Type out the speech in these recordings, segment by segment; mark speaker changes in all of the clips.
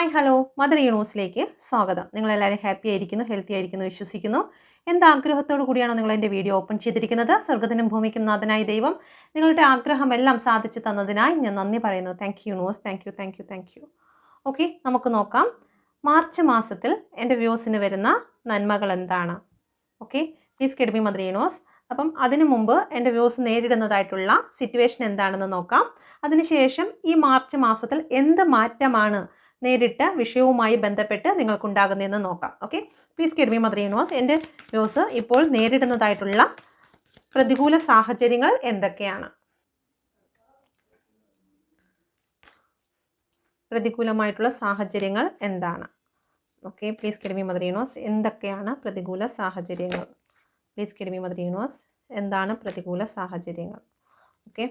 Speaker 1: Hi hello mother യൂണിവേഴ്സിലേക്ക് സ്വാഗതം. നിങ്ങളെല്ലാവരും happy ആയിരിക്കുന്നു ഹെൽത്തി ആയിരിക്കുന്നു വിശ്വസിക്കുന്നു. എന്ത് ആഗ്രഹത്തോടു കൂടിയാണോ നിങ്ങൾ എന്റെ വീഡിയോ ഓപ്പൺ ചെയ്തിരിക്കുന്നത്? സ്വർഗത്തിനും ഭൂമിക്കും നാഥനായ ദൈവം നിങ്ങളുടെ ആഗ്രഹം എല്ലാം സാധിച്ചു തന്നതിനായി ഞാൻ നന്ദി പറയുന്നു. Thank you universe thank you thank you thank you okay നമുക്ക് നോക്കാം. മാർച്ച് മാസത്തിൽ എന്റെ വ്യൂസിന് വരുന്ന നന്മകൾ എന്താണ്? Okay please guide me mother universe അപ്പം അതിനു മുമ്പ് എന്റെ വ്യൂസ് നേരിടുന്നതായിട്ടുള്ള സിറ്റുവേഷൻ എന്താണെന്ന് നോക്കാം. അതിനുശേഷം ഈ മാർച്ച് മാസത്തിൽ എന്ത് മാറ്റമാണ് നേരിട്ട വിഷയവുമായി ബന്ധപ്പെട്ട് നിങ്ങൾക്കുണ്ടാകുന്നതെന്ന് നോക്കാം. Okay please guide me mother universe എന്റെ വ്യൂസ് ഇപ്പോൾ നേരിടുന്നതായിട്ടുള്ള പ്രതികൂല സാഹചര്യങ്ങൾ എന്തൊക്കെയാണ്? പ്രതികൂലമായിട്ടുള്ള സാഹചര്യങ്ങൾ എന്താണ്? Okay please guide me mother universe എന്തൊക്കെയാണ് പ്രതികൂല സാഹചര്യങ്ങൾ? പ്ലീസ് കിഡ്മി മദർ യൂണിവേഴ്സ് എന്താണ് പ്രതികൂല സാഹചര്യങ്ങൾ? ഓക്കെ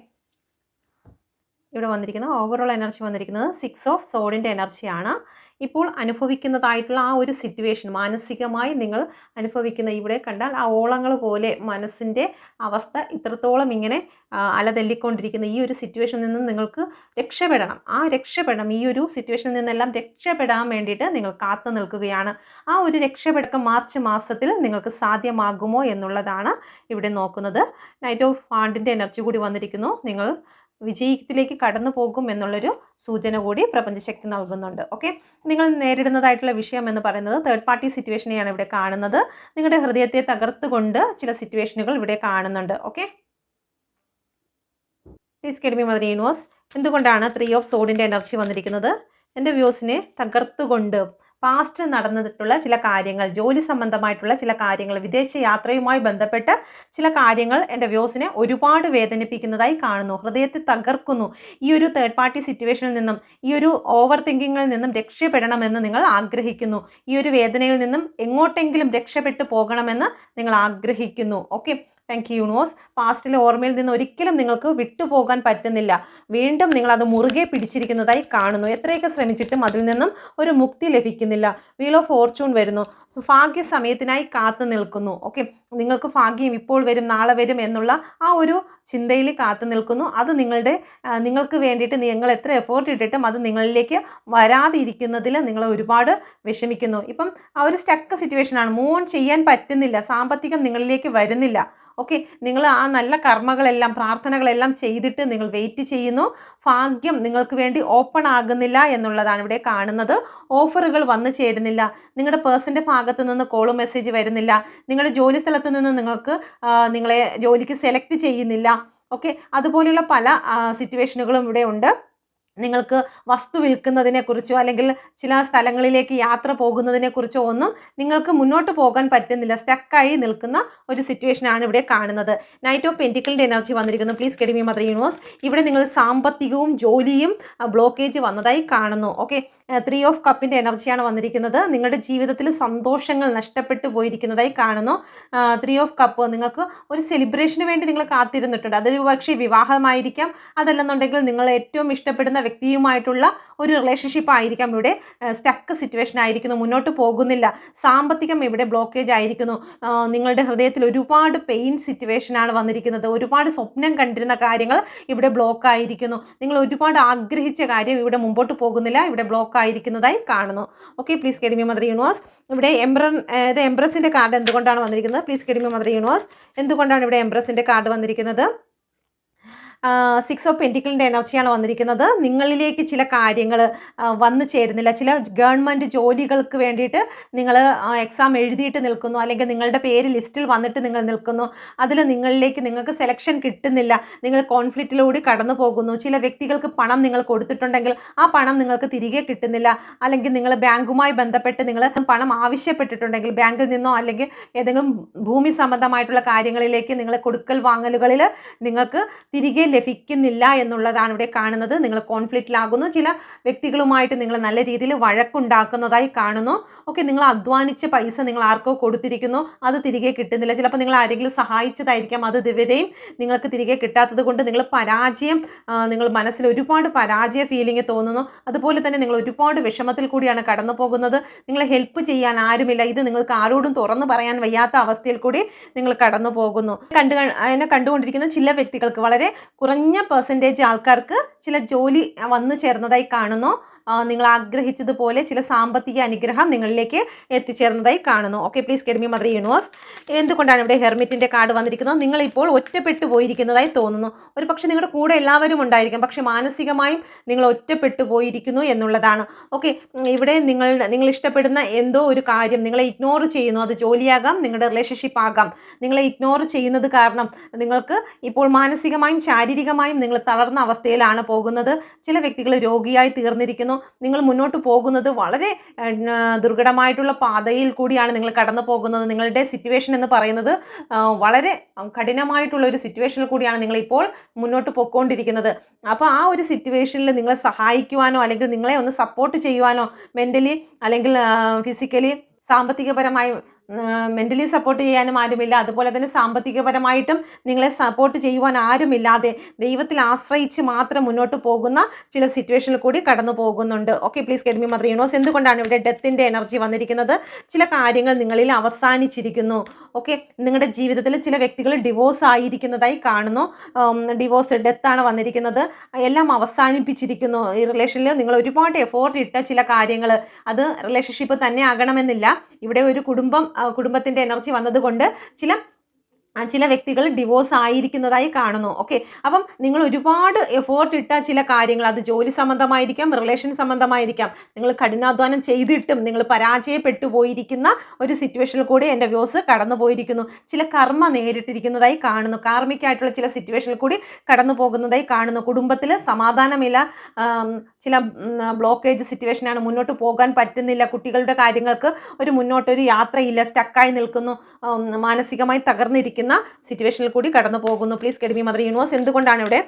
Speaker 1: ഇവിടെ വന്നിരിക്കുന്നത്. ഓവറോൾ എനർജി വന്നിരിക്കുന്നത് സിക്സ് ഓഫ് സോഡിന്റെ എനർജിയാണ് ഇപ്പോൾ അനുഭവിക്കുന്നതായിട്ടുള്ള ആ ഒരു സിറ്റുവേഷൻ മാനസികമായി നിങ്ങൾ അനുഭവിക്കുന്ന ഇവിടെ കണ്ടാൽ ആ ഓളങ്ങൾ പോലെ മനസ്സിന്റെ അവസ്ഥ ഇത്രത്തോളം ഇങ്ങനെ അലതെല്ലിക്കൊണ്ടിരിക്കുന്ന ഈ ഒരു സിറ്റുവേഷനിൽ നിന്ന് നിങ്ങൾക്ക് രക്ഷപ്പെടണം. ആ രക്ഷപ്പെടണം ഈ ഒരു സിറ്റുവേഷനിൽ നിന്നെല്ലാം രക്ഷപ്പെടാൻ വേണ്ടിയിട്ട് നിങ്ങൾ കാത്തു നിൽക്കുകയാണ്. ആ ഒരു രക്ഷപ്പെടുക്കം മാർച്ച് മാസത്തിൽ നിങ്ങൾക്ക് സാധ്യമാകുമോ എന്നുള്ളതാണ് ഇവിടെ നോക്കുന്നത്. നൈറ്റ് ഓഫ് ഫാണ്ടിന്റെ എനർജി കൂടി വന്നിരിക്കുന്നു. നിങ്ങൾ വിജയത്തിലേക്ക് കടന്നു പോകും എന്നുള്ളൊരു സൂചന കൂടി പ്രപഞ്ചശക്തി നൽകുന്നുണ്ട്. ഓക്കെ നിങ്ങൾ നേരിടുന്നതായിട്ടുള്ള വിഷയം എന്ന് പറയുന്നത് തേർഡ് പാർട്ടി സിറ്റുവേഷനെയാണ് ഇവിടെ കാണുന്നത്. നിങ്ങളുടെ ഹൃദയത്തെ തകർത്തുകൊണ്ട് ചില സിറ്റുവേഷനുകൾ ഇവിടെ കാണുന്നുണ്ട്. Okay please guide me mother universe എന്തുകൊണ്ടാണ് ത്രീ ഓഫ് സോഡിന്റെ എനർജി വന്നിരിക്കുന്നത്? എന്റെ വ്യൂസിനെ തകർത്തുകൊണ്ട് പാസ്റ്റ് നടന്നിട്ടുള്ള ചില കാര്യങ്ങൾ ജോലി സംബന്ധമായിട്ടുള്ള ചില കാര്യങ്ങൾ വിദേശ യാത്രയുമായി ബന്ധപ്പെട്ട് ചില കാര്യങ്ങൾ എന്റെ വ്യൂസിനെ ഒരുപാട് വേദനിപ്പിക്കുന്നതായി കാണുന്നു. ഹൃദയത്തെ തകർക്കുന്നു. ഈ ഒരു തേർഡ് പാർട്ടി സിറ്റുവേഷനിൽ നിന്നും ഈ ഒരു ഓവർ തിങ്കിങ്ങിൽ നിന്നും രക്ഷപ്പെടണമെന്ന് നിങ്ങൾ ആഗ്രഹിക്കുന്നു. ഈ ഒരു വേദനയിൽ നിന്നും എങ്ങോട്ടെങ്കിലും രക്ഷപ്പെട്ടു പോകണമെന്ന് നിങ്ങൾ ആഗ്രഹിക്കുന്നു. ഓക്കെ താങ്ക് യു യൂണിവേഴ്സ് പാസ്റ്റിലെ ഓർമ്മയിൽ നിന്ന് ഒരിക്കലും നിങ്ങൾക്ക് വിട്ടുപോകാൻ പറ്റുന്നില്ല. വീണ്ടും നിങ്ങൾ അത് മുറുകെ പിടിച്ചിരിക്കുന്നതായി കാണുന്നു. എത്രയൊക്കെ ശ്രമിച്ചിട്ടും അതിൽ നിന്നും ഒരു മുക്തി ലഭിക്കുന്നില്ല. വീൽ ഓഫ് ഫോർച്യൂൺ വരുന്നു. ഭാഗ്യ സമയത്തിനായി കാത്തു നിൽക്കുന്നു. ഓക്കെ നിങ്ങൾക്ക് ഭാഗ്യം ഇപ്പോൾ വരും നാളെ വരും എന്നുള്ള ആ ഒരു ചിന്തയിൽ കാത്തു നിൽക്കുന്നു. അത് നിങ്ങളുടെ നിങ്ങൾക്ക് വേണ്ടിയിട്ട് നിങ്ങൾ എത്ര എഫേർട്ട് ഇട്ടിട്ടും അത് നിങ്ങളിലേക്ക് വരാതിരിക്കുന്നതിൽ നിങ്ങൾ ഒരുപാട് വിഷമിക്കുന്നു. ഇപ്പം ആ ഒരു സ്റ്റക്ക് സിറ്റുവേഷനാണ് മൂവ് ഓൺ ചെയ്യാൻ പറ്റുന്നില്ല. സാമ്പത്തികം നിങ്ങളിലേക്ക് വരുന്നില്ല. ഓക്കെ നിങ്ങൾ ആ നല്ല കർമ്മകളെല്ലാം പ്രാർത്ഥനകളെല്ലാം ചെയ്തിട്ട് നിങ്ങൾ വെയിറ്റ് ചെയ്യുന്നു. ഭാഗ്യം നിങ്ങൾക്ക് വേണ്ടി ഓപ്പൺ ആകുന്നില്ല എന്നുള്ളതാണ് ഇവിടെ കാണുന്നത്. ഓഫറുകൾ വന്നു ചേരുന്നില്ല. നിങ്ങളുടെ പേഴ്സന്റെ ഭാഗത്ത് നിന്ന് കോളും മെസ്സേജ് വരുന്നില്ല. നിങ്ങളുടെ ജോലി സ്ഥലത്ത് നിന്ന് നിങ്ങൾക്ക് നിങ്ങളെ ജോലിക്ക് സെലക്ട് ചെയ്യുന്നില്ല. ഓക്കെ? അതുപോലെയുള്ള പല സിറ്റുവേഷനുകളും ഇവിടെ ഉണ്ട്. നിങ്ങൾക്ക് വസ്തു വിൽക്കുന്നതിനെക്കുറിച്ചോ അല്ലെങ്കിൽ ചില സ്ഥലങ്ങളിലേക്ക് യാത്ര പോകുന്നതിനെക്കുറിച്ചോ ഒന്നും നിങ്ങൾക്ക് മുന്നോട്ട് പോകാൻ പറ്റുന്നില്ല. സ്റ്റക്കായി നിൽക്കുന്ന ഒരു സിറ്റുവേഷനാണ് ഇവിടെ കാണുന്നത്. നൈറ്റ് ഓഫ് പെന്റിക്കളിന്റെ എനർജി വന്നിരിക്കുന്നു. Please guide me mother universe ഇവിടെ നിങ്ങൾ സാമ്പത്തികവും ജോലിയും ബ്ലോക്കേജ് വന്നതായി കാണുന്നു. ഓക്കെ ത്രീ ഓഫ് കപ്പിന്റെ എനർജിയാണ് വന്നിരിക്കുന്നത്. നിങ്ങളുടെ ജീവിതത്തിൽ സന്തോഷങ്ങൾ നഷ്ടപ്പെട്ടു പോയിരിക്കുന്നതായി കാണുന്നു. ത്രീ ഓഫ് കപ്പ് നിങ്ങൾക്ക് ഒരു സെലിബ്രേഷന് വേണ്ടി നിങ്ങൾ കാത്തിരുന്നിട്ടുണ്ട്. അതൊരു പക്ഷേ വിവാഹമായിരിക്കാം. അതല്ലെന്നുണ്ടെങ്കിൽ നിങ്ങൾ ഏറ്റവും ഇഷ്ടപ്പെടുന്ന വ്യക്തിയുമായിട്ടുള്ള ഒരു റിലേഷൻഷിപ്പ് ആയിരിക്കാം. ഇവിടെ സ്റ്റക്ക് സിറ്റുവേഷൻ ആയിരിക്കുന്നു മുന്നോട്ട് പോകുന്നില്ല. സാമ്പത്തികം ഇവിടെ ബ്ലോക്കേജ് ആയിരിക്കുന്നു. നിങ്ങളുടെ ഹൃദയത്തിൽ ഒരുപാട് പെയിൻ സിറ്റുവേഷനാണ് വന്നിരിക്കുന്നത്. ഒരുപാട് സ്വപ്നം കണ്ടിരുന്ന കാര്യങ്ങൾ ഇവിടെ ബ്ലോക്ക് ആയിരിക്കുന്നു. നിങ്ങൾ ഒരുപാട് ആഗ്രഹിച്ച കാര്യം ഇവിടെ മുമ്പോട്ട് പോകുന്നില്ല. ഇവിടെ ബ്ലോക്ക് ആയിരിക്കുന്നതായി കാണുന്നു. Okay please guide me mother universe ഇവിടെ എംബ്രൻ ഇത് എംബ്രസിന്റെ കാർഡ് എന്തുകൊണ്ടാണ് വന്നിരിക്കുന്നത്? പ്ലീസ് കെഡിമി മദർ യൂണിവേഴ്സ് എന്തുകൊണ്ടാണ് ഇവിടെ എംബ്രസിന്റെ കാർഡ് വന്നിരിക്കുന്നത്? സിക്സ് ഓഫ് പെന്റിക്കിളിന്റെ എനർജിയാണ് വന്നിരിക്കുന്നത്. നിങ്ങളിലേക്ക് ചില കാര്യങ്ങൾ വന്നു ചേരുന്നില്ല. ചില ഗവൺമെന്റ് ജോലികൾക്ക് വേണ്ടിയിട്ട് നിങ്ങൾ എക്സാം എഴുതിയിട്ട് നിൽക്കുന്നു. അല്ലെങ്കിൽ നിങ്ങളുടെ പേര് ലിസ്റ്റിൽ വന്നിട്ട് നിങ്ങൾ നിൽക്കുന്നു. അതിൽ നിങ്ങളിലേക്ക് നിങ്ങൾക്ക് സെലക്ഷൻ കിട്ടുന്നില്ല. നിങ്ങൾ കോൺഫ്ലിക്റ്റിലൂടെ കടന്നു പോകുന്നു. ചില വ്യക്തികൾക്ക് പണം നിങ്ങൾ കൊടുത്തിട്ടുണ്ടെങ്കിൽ ആ പണം നിങ്ങൾക്ക് തിരികെ കിട്ടുന്നില്ല. അല്ലെങ്കിൽ നിങ്ങൾ ബാങ്കുമായി ബന്ധപ്പെട്ട് നിങ്ങൾ പണം ആവശ്യപ്പെട്ടിട്ടുണ്ടെങ്കിൽ ബാങ്കിൽ നിന്നോ അല്ലെങ്കിൽ ഏതെങ്കിലും ഭൂമി സംബന്ധമായിട്ടുള്ള കാര്യങ്ങളിലേക്ക് നിങ്ങൾ കൊടുക്കൽ വാങ്ങലുകളിൽ നിങ്ങൾക്ക് തിരികെ ലഭിക്കുന്നില്ല എന്നുള്ളതാണ് ഇവിടെ കാണുന്നത്. നിങ്ങൾ കോൺഫ്ലിക്റ്റിലാകുന്നു. ചില വ്യക്തികളുമായിട്ട് നിങ്ങൾ നല്ല രീതിയിൽ വഴക്കുണ്ടാക്കുന്നതായി കാണുന്നു. ഓക്കെ നിങ്ങൾ അധ്വാനിച്ച പൈസ നിങ്ങൾ ആർക്കോ കൊടുത്തിരിക്കുന്നു. അത് തിരികെ കിട്ടുന്നില്ല. ചിലപ്പോൾ നിങ്ങൾ ആരെങ്കിലും സഹായിച്ചതായിരിക്കാം. അത് ഇതുവരെയും നിങ്ങൾക്ക് തിരികെ കിട്ടാത്തത് കൊണ്ട് നിങ്ങൾ പരാജയം നിങ്ങൾ മനസ്സിൽ ഒരുപാട് പരാജയ ഫീലിംഗ് തോന്നുന്നു. അതുപോലെ തന്നെ നിങ്ങൾ ഒരുപാട് വിഷമത്തിൽ കൂടിയാണ് കടന്നു പോകുന്നത്. നിങ്ങളെ ഹെൽപ്പ് ചെയ്യാൻ ആരുമില്ല. ഇത് നിങ്ങൾക്ക് ആരോടും തുറന്നു പറയാൻ വയ്യാത്ത അവസ്ഥയിൽ കൂടി നിങ്ങൾ കടന്നു പോകുന്നു. കണ്ടു എന്നെ കണ്ടുകൊണ്ടിരിക്കുന്ന ചില വ്യക്തികൾക്ക് വളരെ കുറഞ്ഞ പെർസെന്റേജ് ആൾക്കാർക്ക് ചില ജോലി വന്നു ചേർന്നതായി കാണുന്നു. നിങ്ങൾ ആഗ്രഹിച്ചതുപോലെ ചില സാമ്പത്തിക അനുഗ്രഹം നിങ്ങളിലേക്ക് എത്തിച്ചേർന്നതായി കാണുന്നു. Okay please guide me mother universe എന്തുകൊണ്ടാണ് ഇവിടെ ഹെർമിറ്റിന്റെ കാർഡ് വന്നിരിക്കുന്നത്? നിങ്ങളിപ്പോൾ ഒറ്റപ്പെട്ടു പോയിരിക്കുന്നതായി തോന്നുന്നു. ഒരു പക്ഷേ നിങ്ങളുടെ കൂടെ എല്ലാവരും ഉണ്ടായിരിക്കും. പക്ഷേ മാനസികമായും നിങ്ങൾ ഒറ്റപ്പെട്ടു പോയിരിക്കുന്നു എന്നുള്ളതാണ്. ഓക്കെ ഇവിടെ നിങ്ങൾ നിങ്ങൾ ഇഷ്ടപ്പെടുന്ന എന്തോ ഒരു കാര്യം നിങ്ങളെ ഇഗ്നോർ ചെയ്യുന്നു. അത് ജോലിയാകാം നിങ്ങളുടെ റിലേഷൻഷിപ്പ് ആകാം. നിങ്ങളെ ഇഗ്നോർ ചെയ്യുന്നത് കാരണം നിങ്ങൾക്ക് ഇപ്പോൾ മാനസികമായും ശാരീരികമായും നിങ്ങൾ തളർന്ന അവസ്ഥയിലാണ് പോകുന്നത്. ചില വ്യക്തികൾ രോഗിയായി തീർന്നിരിക്കുന്നു. നിങ്ങൾ മുന്നോട്ട് പോകുന്നത് വളരെ ദുർഘടമായിട്ടുള്ള പാതയിൽ കൂടിയാണ് നിങ്ങൾ കടന്നു പോകുന്നത്. നിങ്ങളുടെ സിറ്റുവേഷൻ എന്ന് പറയുന്നത് വളരെ കഠിനമായിട്ടുള്ള ഒരു സിറ്റുവേഷനിൽ കൂടിയാണ് നിങ്ങളിപ്പോൾ മുന്നോട്ട് പോയിക്കൊണ്ടിരിക്കുന്നത് അപ്പോൾ ആ ഒരു സിറ്റുവേഷനിൽ നിങ്ങളെ സഹായിക്കുവാനോ അല്ലെങ്കിൽ നിങ്ങളെ ഒന്ന് സപ്പോർട്ട് ചെയ്യുവാനോ മെന്റലി അല്ലെങ്കിൽ ഫിസിക്കലി സാമ്പത്തികപരമായി മെന്റലി സപ്പോർട്ട് ചെയ്യാനും ആരുമില്ല. അതുപോലെ തന്നെ സാമ്പത്തികപരമായിട്ടും നിങ്ങളെ സപ്പോർട്ട് ചെയ്യുവാൻ ആരുമില്ലാതെ ദൈവത്തിൽ ആശ്രയിച്ച് മാത്രം മുന്നോട്ട് പോകുന്ന ചില സിറ്റുവേഷനിൽ കൂടി കടന്നു പോകുന്നുണ്ട്. Okay please guide me mother universe എന്തുകൊണ്ടാണ് ഇവിടെ ഡെത്തിന്റെ എനർജി വന്നിരിക്കുന്നത്? ചില കാര്യങ്ങൾ നിങ്ങളിൽ അവസാനിച്ചിരിക്കുന്നു. ഓക്കെ നിങ്ങളുടെ ജീവിതത്തിൽ ചില വ്യക്തികൾ ഡിവോഴ്സ് ആയിരിക്കുന്നതായി കാണുന്നു. ഡിവോഴ്സ് ഡെത്താണ് വന്നിരിക്കുന്നത്. എല്ലാം അവസാനിപ്പിച്ചിരിക്കുന്നു. ഈ റിലേഷനിൽ നിങ്ങൾ ഒരുപാട് എഫോർട്ട് ഇട്ട ചില കാര്യങ്ങൾ. അത് റിലേഷൻഷിപ്പ് തന്നെ ആകണമെന്നില്ല. ഇവിടെ ഒരു കുടുംബം കുടുംബത്തിന്റെ എനർജി വന്നതുകൊണ്ട് ചില ചില വ്യക്തികൾ ഡിവോഴ്സ് ആയിരിക്കുന്നതായി കാണുന്നു. ഓക്കെ അപ്പം നിങ്ങൾ ഒരുപാട് എഫോർട്ട് ഇട്ട ചില കാര്യങ്ങൾ അത് ജോലി സംബന്ധമായിരിക്കാം റിലേഷൻ സംബന്ധമായിരിക്കാം. നിങ്ങൾ കഠിനാധ്വാനം ചെയ്തിട്ടും നിങ്ങൾ പരാജയപ്പെട്ടു പോയിരിക്കുന്ന ഒരു സിറ്റുവേഷനിൽ കൂടി എന്റെ വ്യൂസ് കടന്നു പോയിരിക്കുന്നു. ചില കർമ്മ നേരിട്ടിരിക്കുന്നതായി കാണുന്നു. കാർമിക്കായിട്ടുള്ള ചില സിറ്റുവേഷനിൽ കൂടി കടന്നു പോകുന്നതായി കാണുന്നു. കുടുംബത്തിൽ സമാധാനമില്ല. ചില ബ്ലോക്കേജ് സിറ്റുവേഷനാണ് മുന്നോട്ട് പോകാൻ പറ്റുന്നില്ല. കുട്ടികളുടെ കാര്യങ്ങൾക്ക് ഒരു മുന്നോട്ടൊരു യാത്രയില്ല. സ്റ്റക്കായി നിൽക്കുന്നു. മാനസികമായി തകർന്നിരിക്കുന്ന. സിറ്റുവേഷനിൽ കൂടി കടന്നു പോകുന്നു. പ്ലീസ് കെഡമി മദർ യൂണിവേഴ്സ് എന്തുകൊണ്ടാണ് ഇവിടെ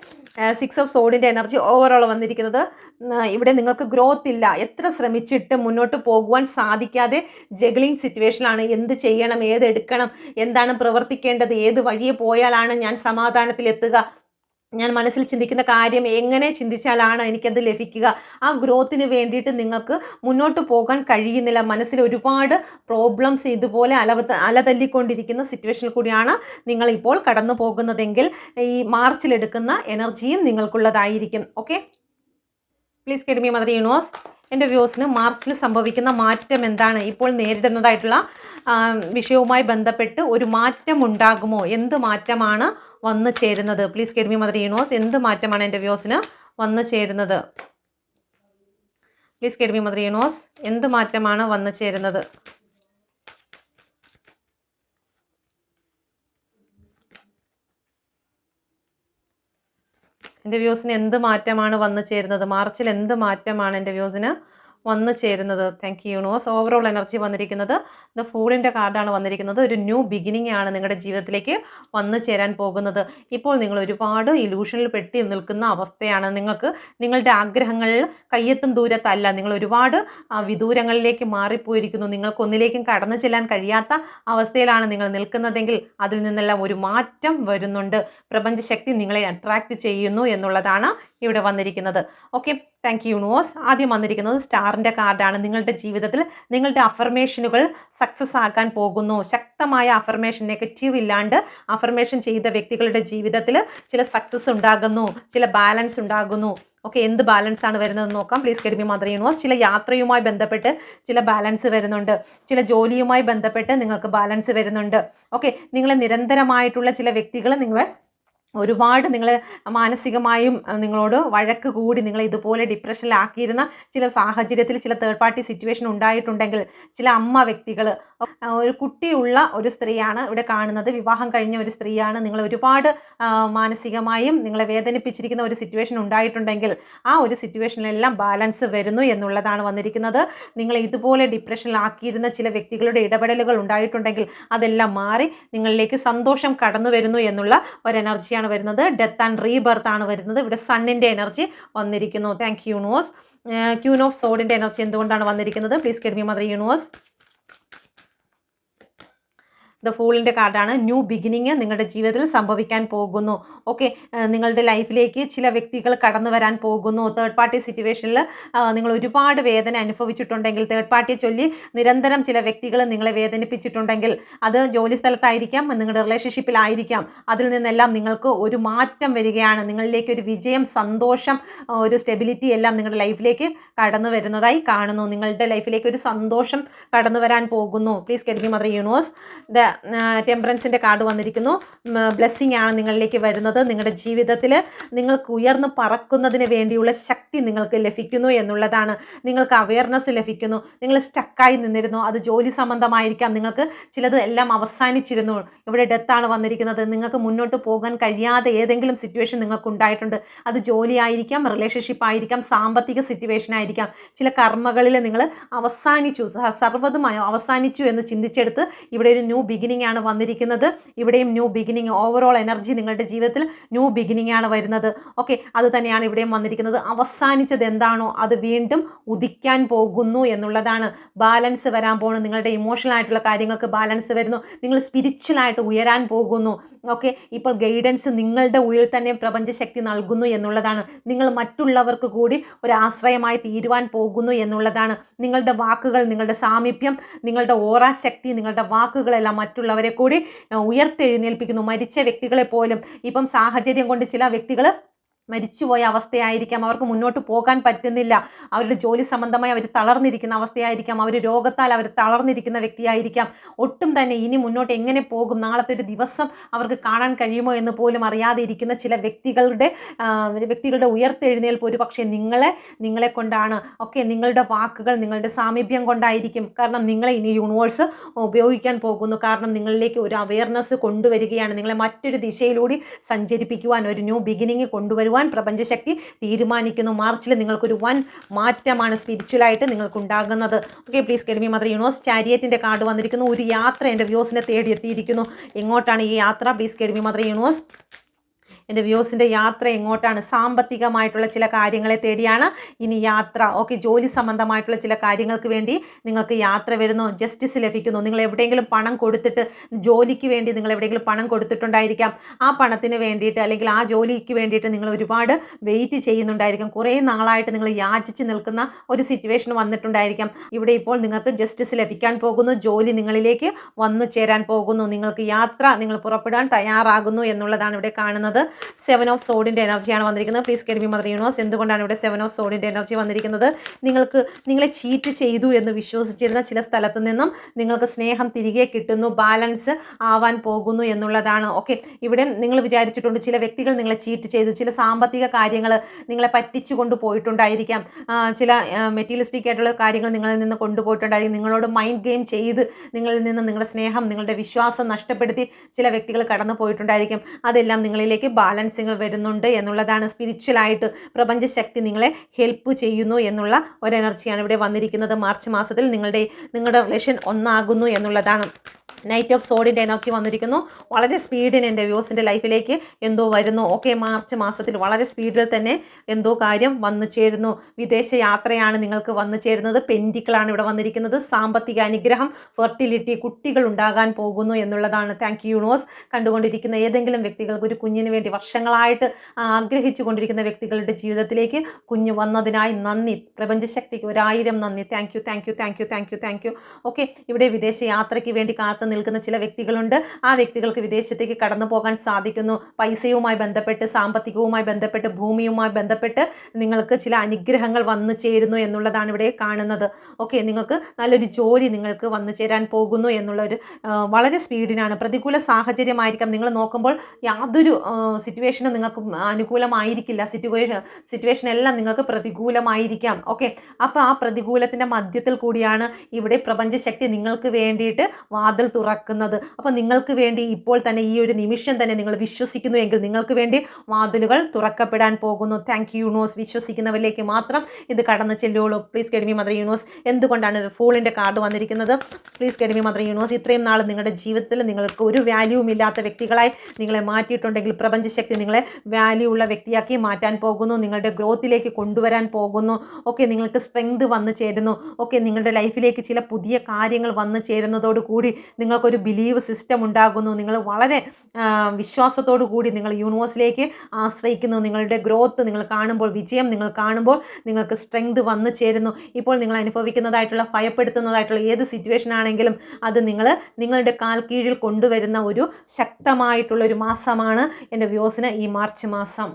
Speaker 1: സിക്സ് ഓഫ് സോഡിന്റെ എനർജി ഓവറോൾ വന്നിരിക്കുന്നത്? ഇവിടെ നിങ്ങൾക്ക് ഗ്രോത്ത് ഇല്ല. എത്ര ശ്രമിച്ചിട്ട് മുന്നോട്ട് പോകുവാൻ സാധിക്കാതെ ജഗ്ലിംഗ് സിറ്റുവേഷനിലാണ് എന്ത് ചെയ്യണം ഏത് എടുക്കണം എന്താണ് പ്രവർത്തിക്കേണ്ടത് ഏത് വഴിയെ പോയാലാണ് ഞാൻ സമാധാനത്തിലെത്തുക? ഞാൻ മനസ്സിൽ ചിന്തിക്കുന്ന കാര്യം എങ്ങനെ ചിന്തിച്ചാലാണ് എനിക്കത് ലഭിക്കുക? ആ ഗ്രോത്തിന് വേണ്ടിയിട്ട് നിങ്ങൾക്ക് മുന്നോട്ട് പോകാൻ കഴിയുന്നില്ല. മനസ്സിൽ ഒരുപാട് പ്രോബ്ലംസ് ഇതുപോലെ അലവ അലതല്ലിക്കൊണ്ടിരിക്കുന്ന സിറ്റുവേഷനിൽ കൂടിയാണ് നിങ്ങളിപ്പോൾ കടന്നു പോകുന്നതെങ്കിൽ ഈ മാർച്ചിലെടുക്കുന്ന എനർജിയും നിങ്ങൾക്കുള്ളതായിരിക്കും. Okay please guide me mother universe എന്റെ വ്യൂസിന് മാർച്ചിൽ സംഭവിക്കുന്ന മാറ്റം എന്താണ്? ഇപ്പോൾ നേരിടുന്നതായിട്ടുള്ള വിഷയവുമായി ബന്ധപ്പെട്ട് ഒരു മാറ്റം ഉണ്ടാകുമോ എന്ത് മാറ്റമാണ് വന്നു ചേരുന്നത്. പ്ലീസ് കെഡ്മി മദർ യൂണിവേഴ്സ് എന്ത് മാറ്റമാണ് എന്റെ വ്യൂസിന് വന്നു ചേരുന്നത്? പ്ലീസ് കെഡ്മി മദർ യൂണിവേഴ്സ് എന്ത് മാറ്റമാണ് വന്നു ചേരുന്നത്? എന്റെ വ്യൂസിന് എന്ത് മാറ്റമാണ് വന്നു ചേരുന്നത്? മാർച്ചിൽ എന്ത് മാറ്റമാണ് എന്റെ വ്യൂസിന് വന്നു ചേരുന്നത്. Thank you universe overall energy വന്നിരിക്കുന്നത് ദ ഫൂളിന്റെ കാർഡാണ് വന്നിരിക്കുന്നത്. ഒരു ന്യൂ ബിഗിനിങ് ആണ് നിങ്ങളുടെ ജീവിതത്തിലേക്ക് വന്നു ചേരാൻ പോകുന്നത്. ഇപ്പോൾ നിങ്ങൾ ഒരുപാട് ഇലൂഷനിൽ പെട്ടി നിൽക്കുന്ന അവസ്ഥയാണ്. നിങ്ങൾക്ക് നിങ്ങളുടെ ആഗ്രഹങ്ങൾ കയ്യെത്തും ദൂരത്തല്ല. നിങ്ങൾ ഒരുപാട് വിദൂരങ്ങളിലേക്ക് മാറിപ്പോയിരിക്കുന്നു. നിങ്ങൾക്കൊന്നിലേക്കും കടന്നു ചെല്ലാൻ കഴിയാത്ത അവസ്ഥയിലാണ് നിങ്ങൾ നിൽക്കുന്നതെങ്കിൽ അതിൽ നിന്നെല്ലാം ഒരു മാറ്റം വരുന്നുണ്ട്. പ്രപഞ്ചശക്തി നിങ്ങളെ അട്രാക്റ്റ് ചെയ്യുന്നു എന്നുള്ളതാണ് ഇവിടെ വന്നിരിക്കുന്നത്. ഓക്കെ താങ്ക് യൂണിവേഴ്സ് ആദ്യം വന്നിരിക്കുന്നത് സ്റ്റാറിന്റെ കാർഡാണ്. നിങ്ങളുടെ ജീവിതത്തിൽ നിങ്ങളുടെ അഫർമേഷനുകൾ സക്സസ് ആക്കാൻ പോകുന്നു. ശക്തമായ അഫർമേഷൻ നെഗറ്റീവ് ഇല്ലാണ്ട് അഫർമേഷൻ ചെയ്ത വ്യക്തികളുടെ ജീവിതത്തിൽ ചില സക്സസ് ഉണ്ടാകുന്നു. ചില ബാലൻസ് ഉണ്ടാകുന്നു. ഓക്കെ എന്ത് ബാലൻസ് ആണ് വരുന്നതെന്ന് നോക്കാം. പ്ലീസ് കെടുമി മദർ യൂണിവേഴ്സ് ചില യാത്രയുമായി ബന്ധപ്പെട്ട് ചില ബാലൻസ് വരുന്നുണ്ട്. ചില ജോലിയുമായി ബന്ധപ്പെട്ട് നിങ്ങൾക്ക് ബാലൻസ് വരുന്നുണ്ട്. ഓക്കെ നിങ്ങളെ നിരന്തരമായിട്ടുള്ള ചില വ്യക്തികൾ നിങ്ങളെ ഒരുപാട് നിങ്ങളെ മാനസികമായും നിങ്ങളോട് വഴക്ക് കൂടി നിങ്ങളെ ഇതുപോലെ ഡിപ്രഷനിലാക്കിയിരുന്ന ചില സാഹചര്യത്തിൽ ചില തേർഡ് പാർട്ടി സിറ്റുവേഷൻ ഉണ്ടായിട്ടുണ്ടെങ്കിൽ ചില അമ്മ വ്യക്തികൾ ഒരു കുട്ടിയുള്ള ഒരു സ്ത്രീയാണ് ഇവിടെ കാണുന്നത് വിവാഹം കഴിഞ്ഞ ഒരു സ്ത്രീയാണ് നിങ്ങൾ ഒരുപാട് മാനസികമായും നിങ്ങളെ വേദനിപ്പിച്ചിരിക്കുന്ന ഒരു സിറ്റുവേഷൻ ഉണ്ടായിട്ടുണ്ടെങ്കിൽ ആ ഒരു സിറ്റുവേഷനിലെല്ലാം ബാലൻസ് വരുന്നു എന്നുള്ളതാണ് വന്നിരിക്കുന്നത്. നിങ്ങളെ ഇതുപോലെ ഡിപ്രഷനിലാക്കിയിരുന്ന ചില വ്യക്തികളുടെ ഇടപെടലുകൾ ഉണ്ടായിട്ടുണ്ടെങ്കിൽ അതെല്ലാം മാറി നിങ്ങളിലേക്ക് സന്തോഷം കടന്നു വരുന്നു എന്നുള്ള ഒരു എനർജിയാണ് വരുന്നത്. ഡെത്ത് ആൻഡ് റീബർത്ത് ആണ് വരുന്നത്. ഇവിടെ സണ്ണിന്റെ എനർജി വന്നിരിക്കുന്നു. താങ്ക് യൂണിവേഴ്സ് ക്യൂൺ ഓഫ് സോഡിന്റെ എനർജി എന്തുകൊണ്ടാണ് വന്നിരിക്കുന്നത്? Please guide mother universe the ഫൂളിന്റെ കാർഡാണ്. ന്യൂ ബിഗിനിങ് നിങ്ങളുടെ ജീവിതത്തിൽ സംഭവിക്കാൻ പോകുന്നു. ഓക്കെ നിങ്ങളുടെ ലൈഫിലേക്ക് ചില വ്യക്തികൾ കടന്നു വരാൻ പോകുന്നു. തേർഡ് പാർട്ടി സിറ്റുവേഷനിൽ നിങ്ങൾ ഒരുപാട് വേദന അനുഭവിച്ചിട്ടുണ്ടെങ്കിൽ തേർഡ് പാർട്ടിയെ ചൊല്ലി നിരന്തരം ചില വ്യക്തികൾ നിങ്ങളെ വേദനിപ്പിച്ചിട്ടുണ്ടെങ്കിൽ അത് ജോലി സ്ഥലത്തായിരിക്കാം നിങ്ങളുടെ റിലേഷൻഷിപ്പിലായിരിക്കാം അതിൽ നിന്നെല്ലാം നിങ്ങൾക്ക് ഒരു മാറ്റം വരികയാണ്. നിങ്ങളിലേക്ക് ഒരു വിജയം സന്തോഷം ഒരു സ്റ്റെബിലിറ്റി എല്ലാം നിങ്ങളുടെ ലൈഫിലേക്ക് കടന്നു വരുന്നതായി കാണുന്നു. നിങ്ങളുടെ ലൈഫിലേക്ക് ഒരു സന്തോഷം കടന്നു വരാൻ പോകുന്നു. Please guiding mother universe the ടെമ്പറൻസിന്റെ card വന്നിരിക്കുന്നു. ബ്ലെസ്സിങ് ആണ് നിങ്ങളിലേക്ക് വരുന്നത്. നിങ്ങളുടെ ജീവിതത്തിൽ നിങ്ങൾക്ക് ഉയർന്നു പറക്കുന്നതിന് വേണ്ടിയുള്ള ശക്തി നിങ്ങൾക്ക് ലഭിക്കുന്നു എന്നുള്ളതാണ്. നിങ്ങൾക്ക് അവയർനെസ് ലഭിക്കുന്നു. നിങ്ങൾ സ്റ്റക്കായി നിന്നിരുന്നു. അത് ജോലി സംബന്ധമായിരിക്കാം. നിങ്ങൾക്ക് ചിലത് എല്ലാം അവസാനിച്ചിരുന്നു. ഇവിടെ ഡെത്താണ് വന്നിരിക്കുന്നത്. നിങ്ങൾക്ക് മുന്നോട്ട് പോകാൻ കഴിയാതെ ഏതെങ്കിലും സിറ്റുവേഷൻ നിങ്ങൾക്ക് ഉണ്ടായിട്ടുണ്ട്. അത് ജോലി ആയിരിക്കാം റിലേഷൻഷിപ്പ് ആയിരിക്കാം സാമ്പത്തിക സിറ്റുവേഷൻ ആയിരിക്കാം. ചില കർമ്മകളിൽ നിങ്ങൾ അവസാനിച്ചു. സർവതുമായി അവസാനിച്ചു എന്ന് ചിന്തിച്ചെടുത്ത് ഇവിടെ ഒരു ന്യൂ ബിഗിനിങ് ആണ് വന്നിരിക്കുന്നത്. ഇവിടെയും ന്യൂ ബിഗിനിങ് ഓവറോൾ എനർജി നിങ്ങളുടെ ജീവിതത്തിൽ ന്യൂ ബിഗിനിങ് ആണ് വരുന്നത്. ഓക്കെ അത് തന്നെയാണ് ഇവിടെയും വന്നിരിക്കുന്നത്. അവസാനിച്ചത് എന്താണോ അത് വീണ്ടും ഉദിക്കാൻ പോകുന്നു എന്നുള്ളതാണ്. ബാലൻസ് വരാൻ പോകുന്നു നിങ്ങളുടെ ഇമോഷണൽ ആയിട്ടുള്ള കാര്യങ്ങൾക്ക് ബാലൻസ് വരുന്നു. നിങ്ങൾ സ്പിരിച്വലായിട്ട് ഉയരാൻ പോകുന്നു. ഓക്കെ ഇപ്പോൾ ഗൈഡൻസ് നിങ്ങളുടെ ഉള്ളിൽ തന്നെ പ്രപഞ്ചശക്തി നൽകുന്നു എന്നുള്ളതാണ്. നിങ്ങൾ മറ്റുള്ളവർക്ക് കൂടി ഒരു ആശ്രയമായി തീരുവാൻ പോകുന്നു എന്നുള്ളതാണ്. നിങ്ങളുടെ വാക്കുകൾ നിങ്ങളുടെ സാമീപ്യം നിങ്ങളുടെ ഓറാശക്തി നിങ്ങളുടെ വാക്കുകളെല്ലാം മറ്റുള്ളവരെ കൂടി ഉയർത്തെഴുന്നേൽപ്പിക്കുന്നു. മരിച്ച വ്യക്തികളെ പോലും ഇപ്പം സാഹചര്യം കൊണ്ട് ചില വ്യക്തികൾ മരിച്ചുപോയ അവസ്ഥയായിരിക്കാം. അവർക്ക് മുന്നോട്ട് പോകാൻ പറ്റുന്നില്ല. അവരുടെ ജോലി സംബന്ധമായി അവർ തളർന്നിരിക്കുന്ന അവസ്ഥയായിരിക്കാം. അവർ രോഗത്താൽ അവർ തളർന്നിരിക്കുന്ന വ്യക്തിയായിരിക്കാം. ഒട്ടും തന്നെ ഇനി മുന്നോട്ട് എങ്ങനെ പോകും? നാളത്തെ ഒരു ദിവസം അവർക്ക് കാണാൻ കഴിയുമോ എന്ന് പോലും അറിയാതെ ഇരിക്കുന്ന ചില വ്യക്തികളുടെ വ്യക്തികളുടെ ഉയർത്തെഴുന്നേൽപ്പ് ഒരു പക്ഷേ നിങ്ങളെ നിങ്ങളെ കൊണ്ടാണ്. ഒക്കെ നിങ്ങളുടെ വാക്കുകൾ നിങ്ങളുടെ സാമീപ്യം കൊണ്ടായിരിക്കും. കാരണം നിങ്ങളെ ഇനി യൂണിവേഴ്സ് ഉപയോഗിക്കാൻ പോകുന്നു. കാരണം നിങ്ങളിലേക്ക് ഒരു അവയർനെസ് കൊണ്ടുവരികയാണ്. നിങ്ങളെ മറ്റൊരു ദിശയിലൂടെ സഞ്ചരിപ്പിക്കുവാൻ ഒരു ന്യൂ ബിഗിനിങ് കൊണ്ടുവരുവാൻ ചെയ്യുവാൻ പ്രപഞ്ചശക്തി തീരുമാനിക്കുന്നു. മാർച്ചിൽ നിങ്ങൾക്കൊരു വൻ മാറ്റമാണ് സ്പിരിച്വലായിട്ട് നിങ്ങൾക്ക് ഉണ്ടാകുന്നത് okay please guide me mother universe ചാരിയറ്റിന്റെ card വന്നിരിക്കുന്നു. ഒരു യാത്ര എന്റെ വ്യൂസിനെ തേടിയെത്തിയിരിക്കുന്നു. എങ്ങോട്ടാണ് ഈ യാത്ര? പ്ലീസ് കെഡ്മി മദർ യൂണിവേഴ്സ് എന്റെ വ്യൂസിന്റെ യാത്ര എങ്ങോട്ടാണ്? സാമ്പത്തികമായിട്ടുള്ള ചില കാര്യങ്ങളെ തേടിയാണ് ഇനി യാത്ര. ഓക്കെ ജോലി സംബന്ധമായിട്ടുള്ള ചില കാര്യങ്ങൾക്ക് വേണ്ടി നിങ്ങൾക്ക് യാത്ര വരുന്നു ജസ്റ്റിസ് ലഭിക്കുന്നു. നിങ്ങൾ എവിടെയെങ്കിലും പണം കൊടുത്തിട്ട് ജോലിക്ക് വേണ്ടി നിങ്ങൾ എവിടെയെങ്കിലും പണം കൊടുത്തിട്ടുണ്ടായിരിക്കാം. ആ പണത്തിന് വേണ്ടിയിട്ട് അല്ലെങ്കിൽ ആ ജോലിക്ക് വേണ്ടിയിട്ട് നിങ്ങൾ ഒരുപാട് വെയിറ്റ് ചെയ്യുന്നുണ്ടായിരിക്കാം. കുറേ നാളായിട്ട് നിങ്ങൾ യാചിച്ച് നിൽക്കുന്ന ഒരു സിറ്റുവേഷൻ വന്നിട്ടുണ്ടായിരിക്കാം. ഇവിടെ ഇപ്പോൾ നിങ്ങൾക്ക് ജസ്റ്റിസ് ലഭിക്കാൻ പോകുന്നു ജോലി നിങ്ങളിലേക്ക് വന്നു ചേരാൻ പോകുന്നു. നിങ്ങൾക്ക് യാത്ര നിങ്ങൾ പുറപ്പെടാൻ തയ്യാറാകുന്നു എന്നുള്ളതാണ് ഇവിടെ കാണുന്നത്. സെവൻ ഓഫ് സോഡിന്റെ എനർജിയാണ് വന്നിരിക്കുന്നത്. പ്ലീസ് കെഡി മദർ യൂണിവേഴ്സ് എന്തുകൊണ്ടാണ് ഇവിടെ സെവൻ ഓഫ് സോഡിന്റെ എനർജി വന്നിരിക്കുന്നത്? നിങ്ങൾക്ക് നിങ്ങളെ ചീറ്റ് ചെയ്തു എന്ന് വിശ്വസിച്ചിരുന്ന ചില സ്ഥലത്ത് നിന്നും നിങ്ങൾക്ക് സ്നേഹം തിരികെ കിട്ടുന്നു ബാലൻസ് ആവാൻ പോകുന്നു എന്നുള്ളതാണ്. ഓക്കെ ഇവിടെ നിങ്ങൾ വിചാരിച്ചിട്ടുണ്ട് ചില വ്യക്തികൾ നിങ്ങളെ ചീറ്റ് ചെയ്തു ചില സാമ്പത്തിക കാര്യങ്ങൾ നിങ്ങളെ പറ്റിച്ചു കൊണ്ടുപോയിട്ടുണ്ടായിരിക്കാം ചില മെറ്റീരിയലിസ്റ്റിക് ആയിട്ടുള്ള കാര്യങ്ങൾ നിങ്ങളിൽ നിന്ന് കൊണ്ടുപോയിട്ടുണ്ടായിരിക്കും നിങ്ങളോട് മൈൻഡ് ഗെയിം ചെയ്ത് നിങ്ങളിൽ നിന്ന് നിങ്ങളുടെ സ്നേഹം നിങ്ങളുടെ വിശ്വാസം നഷ്ടപ്പെടുത്തി ചില വ്യക്തികൾ കടന്നു പോയിട്ടുണ്ടായിരിക്കും. അതെല്ലാം നിങ്ങളിലേക്ക് ബാലൻസിങ് വരുന്നുണ്ട് എന്നുള്ളതാണ് സ്പിരിച്വലായിട്ട് പ്രപഞ്ചശക്തി നിങ്ങളെ ഹെൽപ്പ് ചെയ്യുന്നു എന്നുള്ള ഒരു എനർജിയാണ് ഇവിടെ വന്നിരിക്കുന്നത്. മാർച്ച് മാസത്തിൽ നിങ്ങളുടെ നിങ്ങളുടെ റിലേഷൻ ഒന്നാകുന്നു എന്നുള്ളതാണ്. നൈറ്റ് ഓഫ് സോഡിന്റെ എനർജി വന്നിരിക്കുന്നു. വളരെ സ്പീഡിന് എന്റെ വ്യൂസിന്റെ ലൈഫിലേക്ക് എന്തോ വരുന്നു. ഓക്കെ മാർച്ച് മാസത്തിൽ വളരെ സ്പീഡിൽ തന്നെ എന്തോ കാര്യം വന്നു ചേരുന്നു. വിദേശ യാത്രയാണ് നിങ്ങൾക്ക് വന്നു ചേരുന്നത്. പെൻഡിക്കളാണ് ഇവിടെ വന്നിരിക്കുന്നത്. സാമ്പത്തിക അനുഗ്രഹം ഫെർട്ടിലിറ്റി കുട്ടികൾ ഉണ്ടാകാൻ പോകുന്നു എന്നുള്ളതാണ്. താങ്ക് യു യൂണിവേഴ്സ് കണ്ടുകൊണ്ടിരിക്കുന്ന ഏതെങ്കിലും വ്യക്തികൾക്ക് ഒരു കുഞ്ഞിന് വേണ്ടി വർഷങ്ങളായിട്ട് ആഗ്രഹിച്ചു കൊണ്ടിരിക്കുന്ന വ്യക്തികളുടെ ജീവിതത്തിലേക്ക് കുഞ്ഞ് വന്നതിനായി നന്ദി. പ്രപഞ്ചശക്തിക്ക് ഒരായിരം നന്ദി. Thank you thank you thank you thank you thank you okay ഇവിടെ വിദേശ യാത്രയ്ക്ക് വേണ്ടി കാത്തു നിൽക്കുന്ന ചില വ്യക്തികളുണ്ട്. ആ വ്യക്തികൾക്ക് വിദേശത്തേക്ക് കടന്നു പോകാൻ സാധിക്കുന്നു. പൈസയുമായി ബന്ധപ്പെട്ട് സാമ്പത്തികവുമായി ബന്ധപ്പെട്ട് ഭൂമിയുമായി ബന്ധപ്പെട്ട് നിങ്ങൾക്ക് ചില അനുഗ്രഹങ്ങൾ വന്നു ചേരുന്നു എന്നുള്ളതാണ് ഇവിടെ കാണുന്നത്. ഓക്കെ നിങ്ങൾക്ക് നല്ലൊരു ജോലി നിങ്ങൾക്ക് വന്നു ചേരാൻ പോകുന്നു എന്നുള്ളൊരു വളരെ സ്പീഡിനാണ്. പ്രതികൂല സാഹചര്യമായിരിക്കാം. നിങ്ങൾ നോക്കുമ്പോൾ യാതൊരു സിറ്റുവേഷനും നിങ്ങൾക്ക് അനുകൂലമായിരിക്കില്ല. സിറ്റുവേഷൻ സിറ്റുവേഷൻ എല്ലാം നിങ്ങൾക്ക് പ്രതികൂലമായിരിക്കാം. ഓക്കെ അപ്പോൾ ആ പ്രതികൂലത്തിന്റെ മധ്യത്തിൽ കൂടിയാണ് ഇവിടെ പ്രപഞ്ചശക്തി നിങ്ങൾക്ക് വേണ്ടിയിട്ട് വാതിൽ തുറക്കുന്നത്. അപ്പോൾ നിങ്ങൾക്ക് വേണ്ടി ഇപ്പോൾ തന്നെ ഈ ഒരു നിമിഷം തന്നെ നിങ്ങൾ വിശ്വസിക്കുന്നു എങ്കിൽ നിങ്ങൾക്ക് വേണ്ടി വാതിലുകൾ തുറക്കപ്പെടാൻ പോകുന്നു. താങ്ക് യു യൂണോസ് വിശ്വസിക്കുന്നവരിലേക്ക് മാത്രം ഇത് കടന്നു ചെല്ലുകയുള്ളൂ. പ്ലീസ് കെഡമി മദർ യൂണോസ് എന്തുകൊണ്ടാണ് ഫൂളിന്റെ കാർഡ് വന്നിരിക്കുന്നത്? Please guide me mother universe ഇത്രയും നാൾ നിങ്ങളുടെ ജീവിതത്തിൽ നിങ്ങൾക്ക് ഒരു വാല്യൂവും ഇല്ലാത്ത വ്യക്തികളായി നിങ്ങളെ മാറ്റിയിട്ടുണ്ടെങ്കിൽ പ്രപഞ്ചശക്തി നിങ്ങളെ വാല്യൂ ഉള്ള വ്യക്തിയാക്കി മാറ്റാൻ പോകുന്നു. നിങ്ങളുടെ ഗ്രോത്തിലേക്ക് കൊണ്ടുവരാൻ പോകുന്നു. ഓക്കെ നിങ്ങൾക്ക് സ്ട്രെങ്ത് വന്നു ചേരുന്നു. ഓക്കെ നിങ്ങളുടെ ലൈഫിലേക്ക് ചില പുതിയ കാര്യങ്ങൾ വന്നു ചേരുന്നതോടുകൂടി നിങ്ങൾക്കൊരു ബിലീവ് സിസ്റ്റം ഉണ്ടാകുന്നു. നിങ്ങൾ വളരെ വിശ്വാസത്തോടു കൂടി നിങ്ങൾ യൂണിവേഴ്സിലേക്ക് ആശ്രയിക്കുന്നു. നിങ്ങളുടെ ഗ്രോത്ത് നിങ്ങൾ കാണുമ്പോൾ വിജയം നിങ്ങൾ കാണുമ്പോൾ നിങ്ങൾക്ക് സ്ട്രെങ്ത് വന്നു ചേരുന്നു. ഇപ്പോൾ നിങ്ങൾ അനുഭവിക്കുന്നതായിട്ടുള്ള ഭയപ്പെടുത്തുന്നതായിട്ടുള്ള ഏത് സിറ്റുവേഷൻ ആണെങ്കിലും അത് നിങ്ങൾ നിങ്ങളുടെ കാൽ കീഴിൽ കൊണ്ടുവരുന്ന ഒരു ശക്തമായിട്ടുള്ള ഒരു മാസമാണ് എന്റെ വ്യൂസിന് ഈ മാർച്ച് മാസം.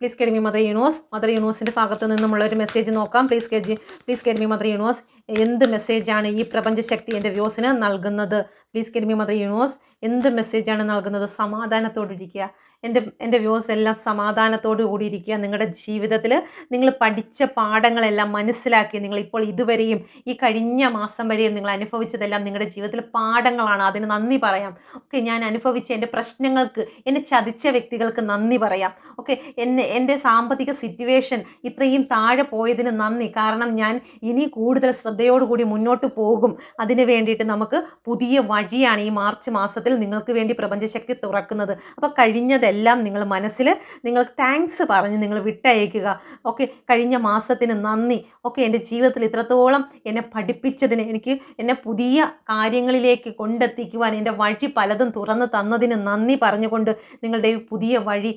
Speaker 1: പ്ലീസ് കെഡ്മി മദർ യൂണിവേഴ്സ് മദർ യൂണിവേഴ്സിന്റെ ഭാഗത്ത് നിന്നുമുള്ള ഒരു മെസ്സേജ് നോക്കാം. പ്ലീസ് കെഡ്മി പ്ലീസ് കെഡ്മി മദർ യൂണിവേഴ്സ് എന്ത് മെസ്സേജാണ് ഈ പ്രപഞ്ചശക്തി എന്റെ വ്യൂസിന് നൽകുന്നത്? പ്ലീസ് കെഡ്മി മദർ യൂണിവേഴ്സ് എന്ത് മെസ്സേജാണ് നൽകുന്നത്? സമാധാനത്തോടിരിക്കുക എന്റെ എന്റെ വ്യൂസ് എല്ലാം സമാധാനത്തോടു കൂടി ഇരിക്കുക. നിങ്ങളുടെ ജീവിതത്തിൽ നിങ്ങൾ പഠിച്ച പാഠങ്ങളെല്ലാം മനസ്സിലാക്കി നിങ്ങൾ ഇപ്പോൾ ഇതുവരെയും ഈ കഴിഞ്ഞ മാസം വരെയും നിങ്ങൾ അനുഭവിച്ചതെല്ലാം നിങ്ങളുടെ ജീവിതത്തിൽ പാഠങ്ങളാണ്. അതിന് നന്ദി പറയാം. ഓക്കെ ഞാൻ അനുഭവിച്ച എന്റെ പ്രശ്നങ്ങൾക്ക് എന്നെ ചതിച്ച വ്യക്തികൾക്ക് നന്ദി പറയാം. ഓക്കെ എന്നെ എന്റെ സാമ്പത്തിക സിറ്റുവേഷൻ ഇത്രയും താഴെ പോയതിന് നന്ദി. കാരണം ഞാൻ ഇനി കൂടുതൽ ശ്രദ്ധയോടുകൂടി മുന്നോട്ട് പോകും. അതിന് വേണ്ടിയിട്ട് നമുക്ക് പുതിയ വഴിയാണ് ഈ മാർച്ച് മാസത്തിൽ നിങ്ങൾക്ക് വേണ്ടി പ്രപഞ്ചശക്തി തുറക്കുന്നത്. അപ്പോൾ കഴിഞ്ഞതെല്ലാം നിങ്ങൾ മനസ്സിൽ നിങ്ങൾക്ക് താങ്ക്സ് പറഞ്ഞ് നിങ്ങൾ വിട്ടയക്കുക. ഓക്കെ കഴിഞ്ഞ മാസത്തിന് നന്ദി. ഓക്കെ എന്റെ ജീവിതത്തിൽ ഇത്രത്തോളം എന്നെ പഠിപ്പിച്ചതിന് എനിക്ക് എന്നെ പുതിയ കാര്യങ്ങളിലേക്ക് കൊണ്ടെത്തിക്കുവാൻ എന്റെ വഴി പലതും തുറന്നു തന്നതിന് നന്ദി പറഞ്ഞുകൊണ്ട് നിങ്ങളുടെ പുതിയ വഴി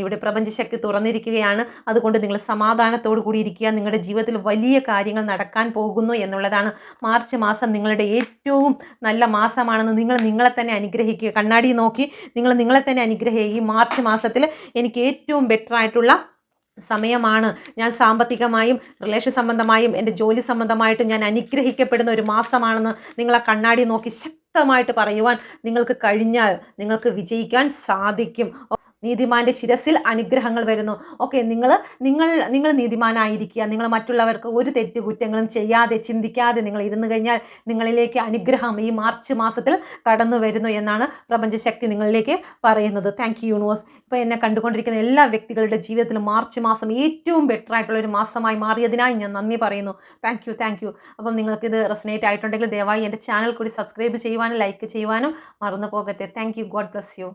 Speaker 1: ഇവിടെ പ്രപഞ്ചശക്തി തുറന്നിരിക്കുകയാണ്. അതുകൊണ്ട് നിങ്ങൾ സമാധാനത്തോടു കൂടി ഇരിക്കുക. നിങ്ങളുടെ ജീവിതത്തിൽ വലിയ കാര്യങ്ങൾ നടക്കാൻ പോകുന്നു എന്നുള്ളതാണ് മാർച്ച് മാസം നിങ്ങളുടെ ഏറ്റവും നല്ല മാസമാണെന്ന് നിങ്ങൾ നിങ്ങളെ തന്നെ അനുഗ്രഹിക്കുക. കണ്ണാടി നോക്കി നിങ്ങൾ നിങ്ങളെ തന്നെ അനുഗ്രഹിക്കുക. ഈ മാർച്ച് മാസത്തിൽ എനിക്ക് ഏറ്റവും ബെറ്റർ ആയിട്ടുള്ള സമയമാണ്. ഞാൻ സാമ്പത്തികമായും റിലേഷൻ സംബന്ധമായും എന്റെ ജോലി സംബന്ധമായിട്ടും ഞാൻ അനുഗ്രഹിക്കപ്പെടുന്ന ഒരു മാസമാണെന്ന് നിങ്ങൾ കണ്ണാടി നോക്കി ശക്തമായിട്ട് പറയുവാൻ നിങ്ങൾക്ക് കഴിഞ്ഞാൽ നിങ്ങൾക്ക് വിജയിക്കാൻ സാധിക്കും. നീതിമാന്റെ ശിരസിൽ അനുഗ്രഹങ്ങൾ വരുന്നു. ഓക്കെ നിങ്ങൾ നിങ്ങൾ നിങ്ങൾ നീതിമാനായിരിക്കുക. നിങ്ങൾ മറ്റുള്ളവർക്ക് ഒരു തെറ്റ് കുറ്റങ്ങളും ചെയ്യാതെ ചിന്തിക്കാതെ നിങ്ങൾ ഇരുന്നു കഴിഞ്ഞാൽ നിങ്ങളിലേക്ക് അനുഗ്രഹം ഈ മാർച്ച് മാസത്തിൽ കടന്നു വരുന്നു എന്നാണ് പ്രപഞ്ചശക്തി നിങ്ങളിലേക്ക് പറയുന്നത്. താങ്ക് യു യൂണിവേഴ്സ് ഇപ്പോൾ എന്നെ കണ്ടുകൊണ്ടിരിക്കുന്ന എല്ലാ വ്യക്തികളുടെ ജീവിതത്തിലും മാർച്ച് മാസം ഏറ്റവും ബെറ്റർ ആയിട്ടുള്ള ഒരു മാസമായി മാറിയതിനായി ഞാൻ നന്ദി പറയുന്നു. താങ്ക് യു താങ്ക് യു അപ്പം നിങ്ങൾക്കിത് റെസനേറ്റ് ആയിട്ടുണ്ടെങ്കിൽ ദയവായി എന്റെ ചാനൽ കൂടി സബ്സ്ക്രൈബ് ചെയ്യുവാനും ലൈക്ക് ചെയ്യുവാനും മറന്നു പോകട്ടെ thank you God bless you